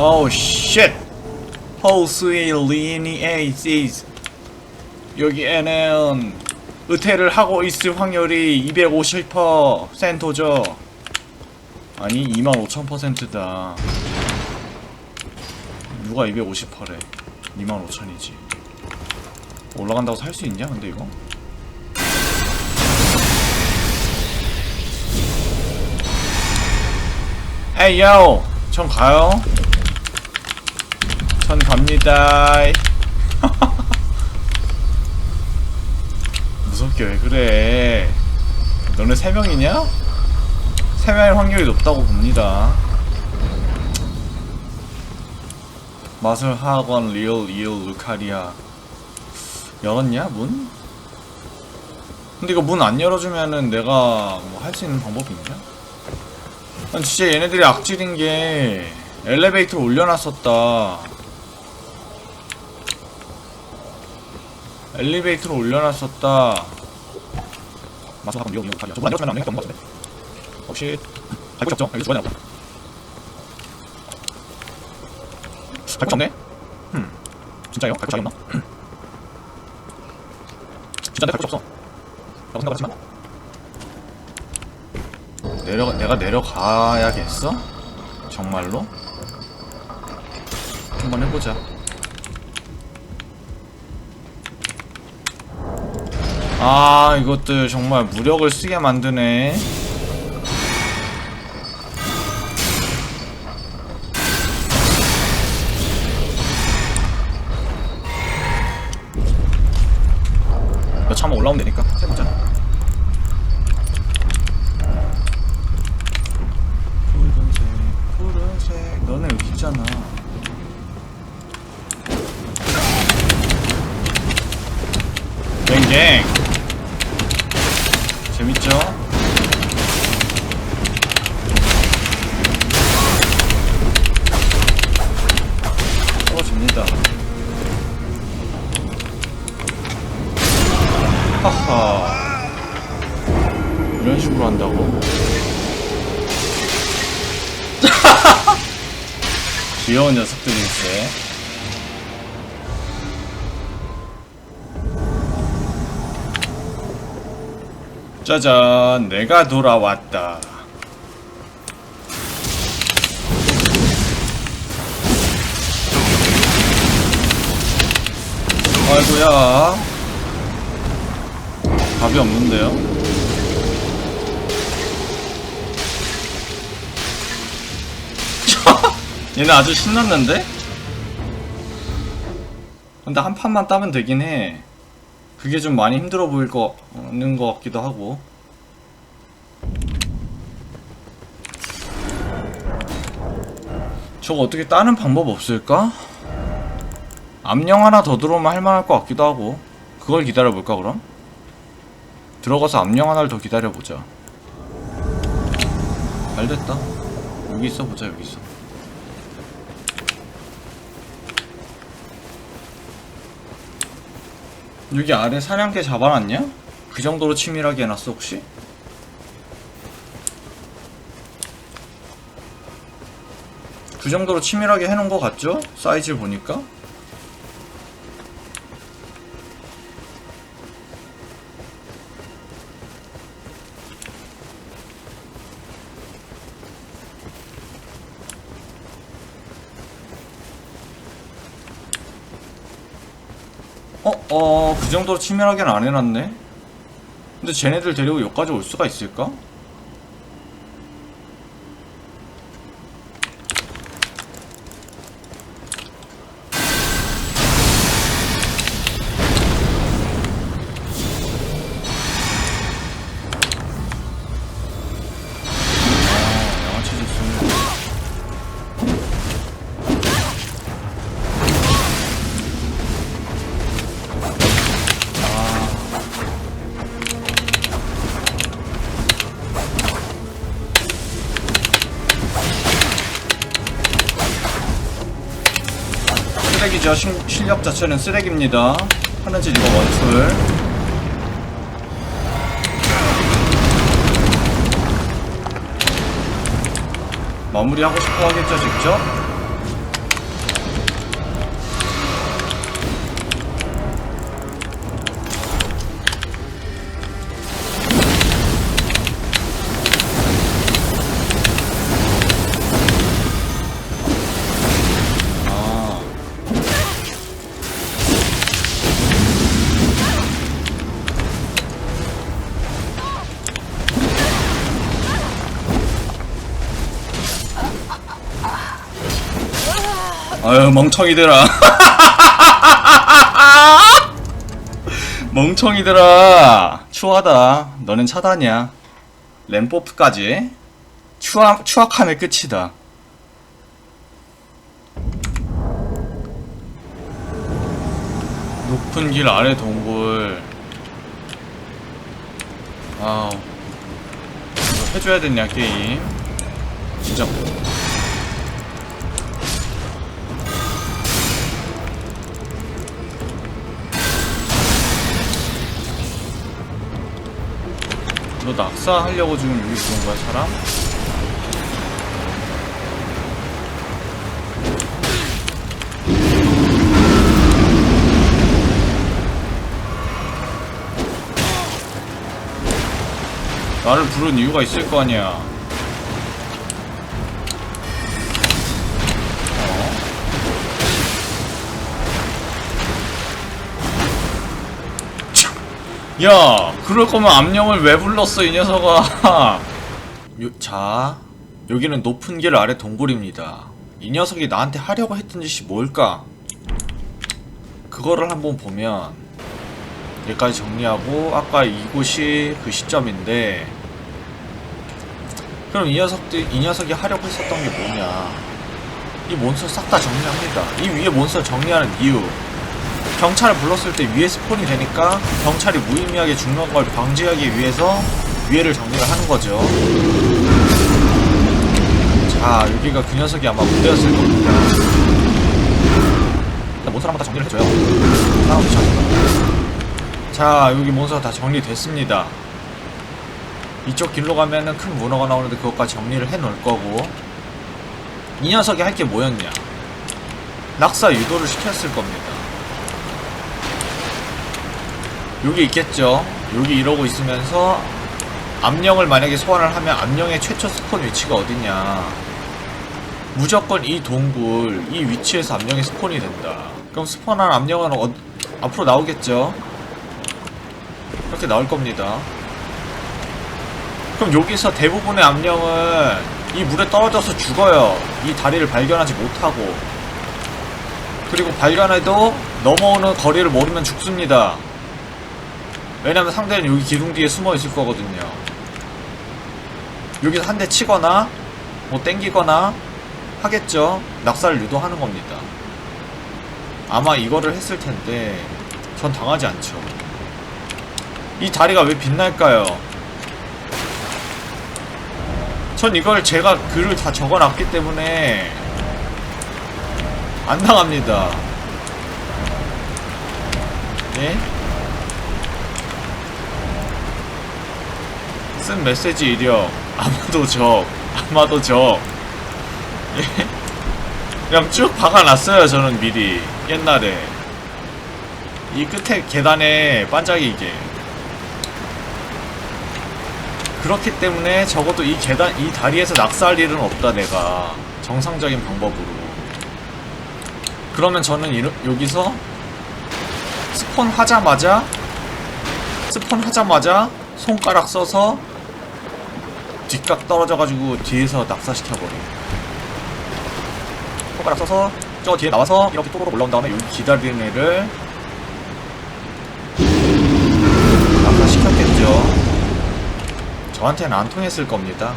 Oh shit. 호스의 리니에이스 여기에는 의태를 하고 있을 확률이 250%죠. 아니 25,000%다. 누가 250%래? 25,000이지. 올라간다고 살 수 있냐? 근데 이거? 에이 요! 전 가요. 전 갑니다. 무섭게 왜 그래? 너네 세 명이냐? 세 명일 확률이 높다고 봅니다. 마술 학원 리얼 이얼 루카리아 열었냐 문? 근데 이거 문 안 열어주면은 내가 뭐 할 수 있는 방법이 있냐? 난 진짜 얘네들이 악질인 게 엘리베이터를 올려놨었다. 엘리베이터를 올려놨었다. 학원 리얼 이얼 루카리아 저문 안 열어주면 안 되는 게 없는 것 같은데. 혹시 갈 곳이 없죠? 여기 죽어야 되나 보다. 없네? 흠. 진짜요? 갈 곳이 없나? 진짜 내갈 곳이 없어. 라고 생각하지만 내려 내가 내려가야겠어? 정말로? 한번 해보자. 아 이것들 정말 무력을 쓰게 만드네. 여차하면 올라오면 되니까. 해보자. 푸른색 너네 여기 있잖아. 갱갱 재밌죠? 떨어집니다 하하 이런 식으로 한다고? 귀여운 녀석들일세 짜잔 내가 돌아왔다 아이고야 답이 없는데요? 얘네 아주 신났는데? 근데 한 판만 따면 되긴 해. 그게 좀 많이 힘들어 보일 거는 것 같기도 하고. 저거 어떻게 따는 방법 없을까? 암령 하나 더 들어오면 할만할 것 같기도 하고. 그걸 기다려볼까, 그럼? 들어가서 암령 하나를 더 기다려보자. 잘 됐다. 여기 있어 보자, 여기 있어. 여기 아래 사냥개 잡아놨냐? 그 정도로 치밀하게 해놨어, 혹시? 그 정도로 치밀하게 해놓은 것 같죠? 사이즈를 보니까? 어, 어, 그 정도로 치밀하게는 안 해놨네? 근데 쟤네들 데리고 여기까지 올 수가 있을까? 쓰레기죠. 신- 실력 자체는 쓰레기입니다. 하는지 이거 원툴. 마무리하고 싶어 하겠죠, 직접? 아유 멍청이들아. 멍청이들아. 추하다. 너넨 차단이야. 램포프까지. 추악, 추악함의 끝이다. 높은 길 아래 동굴. 아우. 해줘야 됐냐 게임? 진짜 너 낙사하려고 지금 여기 들어온 거야 사람? 나를 부른 이유가 있을 거 아니야 야, 그럴 거면 암령을 왜 불렀어, 이 녀석아? 요, 자, 여기는 높은 길 아래 동굴입니다. 이 녀석이 나한테 하려고 했던 짓이 뭘까? 그거를 한번 보면 여기까지 정리하고 아까 이곳이 그 시점인데 그럼 이 녀석들 이 녀석이 하려고 했었던 게 뭐냐? 이 몬스터 싹 다 정리합니다. 이 위에 몬스터 정리하는 이유 경찰을 불렀을 때 위에 스폰이 되니까 경찰이 무의미하게 죽는 걸 방지하기 위해서 위에를 정리를 하는 거죠. 자, 여기가 그 녀석이 아마 무대였을 겁니다. 일단 몬스터랑 다 정리를 해줘요. 귀찮다. 자, 여기 몬스터 다 정리됐습니다. 이쪽 길로 가면은 큰 문어가 나오는데 그것까지 정리를 해 놓을 거고 이 녀석이 할 게 뭐였냐? 낙사 유도를 시켰을 겁니다. 여기 있겠죠. 여기 이러고 있으면서 암령을 만약에 소환을 하면 암령의 최초 스폰 위치가 어디냐. 무조건 이 동굴, 이 위치에서 암령이 스폰이 된다. 그럼 스폰한 암령은 어, 앞으로 나오겠죠. 이렇게 나올 겁니다. 그럼 여기서 대부분의 암령은 이 물에 떨어져서 죽어요. 이 다리를 발견하지 못하고. 그리고 발견해도 넘어오는 거리를 모르면 죽습니다. 왜냐면 상대는 여기 기둥 뒤에 숨어 있을 거거든요. 여기서 한 대 치거나, 뭐 땡기거나 하겠죠. 낙사를 유도하는 겁니다. 아마 이거를 했을 텐데, 전 당하지 않죠. 이 다리가 왜 빛날까요? 전 이걸 제가 글을 다 적어놨기 때문에 안 당합니다. 예? 쓴 메시지 이력 아마도 적 아마도 적 예? 그냥 쭉 박아놨어요 저는 미리. 옛날에. 이 끝에 계단에 반짝이게. 그렇기 때문에 적어도 이 계단 이 다리에서 낙사할 일은 없다 내가. 정상적인 방법으로. 그러면 저는 이러, 여기서 스폰 하자마자 스폰 하자마자 손가락 써서 뒷각 떨어져가지고 뒤에서 낙사시켜버려. 손가락 써서 저 뒤에 나와서 이렇게 또로로 올라온 다음에 여기 기다리는 애를 낙사시켰겠죠. 저한테는 안 통했을 겁니다.